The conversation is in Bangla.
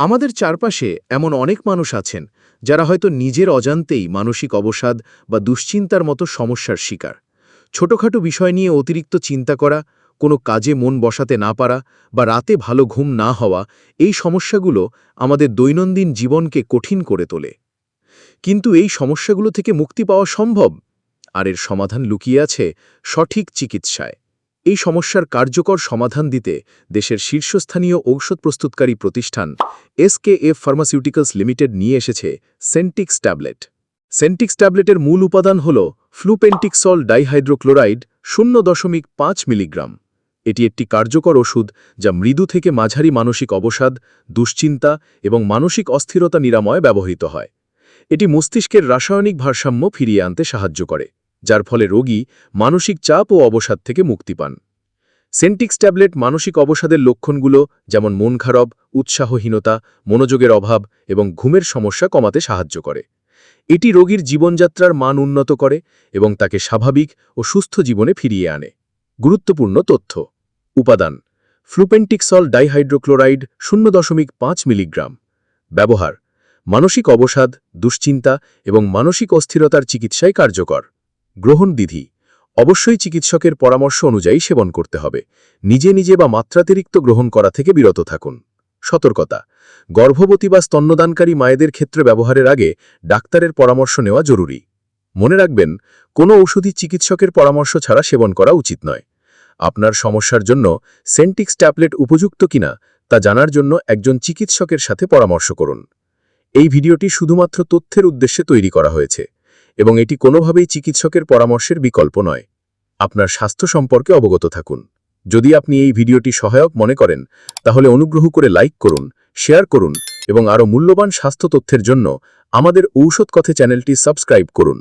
আমাদের চারপাশে এমন অনেক মানুষ আছেন, যারা হয়তো নিজের অজান্তেই মানসিক অবসাদ বা দুশ্চিন্তার মতো সমস্যার শিকার। ছোটখাটো বিষয় নিয়ে অতিরিক্ত চিন্তা করা, কোনো কাজে মন বসাতে না পারা বা রাতে ভালো ঘুম না হওয়া, এই সমস্যাগুলো আমাদের দৈনন্দিন জীবনকে কঠিন করে তোলে। কিন্তু এই সমস্যাগুলো থেকে মুক্তি পাওয়া সম্ভব? আর এর সমাধান লুকিয়ে আছে সঠিক চিকিৎসায়। এই সমস্যার কার্যকর সমাধান দিতে দেশের শীর্ষস্থানীয় ঔষধ প্রস্তুতকারী প্রতিষ্ঠান এসকেএফ ফার্মাসিউটিক্যালস লিমিটেড নিয়ে এসেছে সেন্টিক্স ট্যাবলেট সেন্টিক্স ট্যাবলেটের মূল উপাদান হল ফ্লুপেন্টিক্সল ডাইহাইড্রোক্লোরাইড শূন্য দশমিক পাঁচ মিলিগ্রাম। এটি একটি কার্যকর ওষুধ যা মৃদু থেকে মাঝারি মানসিক অবসাদ, দুশ্চিন্তা এবং মানসিক অস্থিরতা নিরাময়ে ব্যবহৃত হয়। এটি মস্তিষ্কের রাসায়নিক ভারসাম্য ফিরিয়ে আনতে সাহায্য করে। যার ফলে রোগী মানসিক চাপ ও অবসাদ থেকে মুক্তি পান। সেন্টিক্স ট্যাবলেট মানসিক অবসাদের লক্ষণগুলো যেমন মন খারাপ, উৎসাহহীনতা, মনোযোগের অভাব এবং ঘুমের সমস্যা কমাতে সাহায্য করে। এটি রোগীর জীবনযাত্রার মান উন্নত করে এবং তাকে স্বাভাবিক ও সুস্থ জীবনে ফিরিয়ে আনে। গুরুত্বপূর্ণ তথ্য। উপাদান। ফ্লুপেন্টিক্সল ডাইহাইড্রোক্লোরাইড শূন্য দশমিক পাঁচ মিলিগ্রাম। ব্যবহার। মানসিক অবসাদ, দুশ্চিন্তা এবং মানসিক অস্থিরতার চিকিৎসায় কার্যকর। গ্রহণবিধি। অবশ্যই চিকিৎসকের পরামর্শ অনুযায়ী সেবন করতে হবে। নিজে নিজে বা মাত্রাতিরিক্ত গ্রহণ করা থেকে বিরত থাকুন। সতর্কতা। গর্ভবতী বা স্তন্যদানকারী মায়েদের ক্ষেত্রে ব্যবহারের আগে ডাক্তারের পরামর্শ নেওয়া জরুরি। মনে রাখবেন, কোনো ওষুধই চিকিৎসকের পরামর্শ ছাড়া সেবন করা উচিত নয়। আপনার সমস্যার জন্য সেন্টিক্স ট্যাবলেট উপযুক্ত কিনা তা জানার জন্য একজন চিকিৎসকের সাথে পরামর্শ করুন। এই ভিডিওটি শুধুমাত্র তথ্যের উদ্দেশ্যে তৈরি করা হয়েছে। এবং এটি কোনোভাবেই চিকিৎসকের পরামর্শের বিকল্প নয়। আপনার স্বাস্থ্য সম্পর্কে অবগত থাকুন। যদি আপনি এই ভিডিওটি সহায়ক মনে করেন, তাহলে অনুগ্রহ করে লাইক করুন, শেয়ার করুন এবং আরও মূল্যবান স্বাস্থ্য তথ্যের জন্য আমাদের ঔষধ কথে চ্যানেলটি সাবস্ক্রাইব করুন।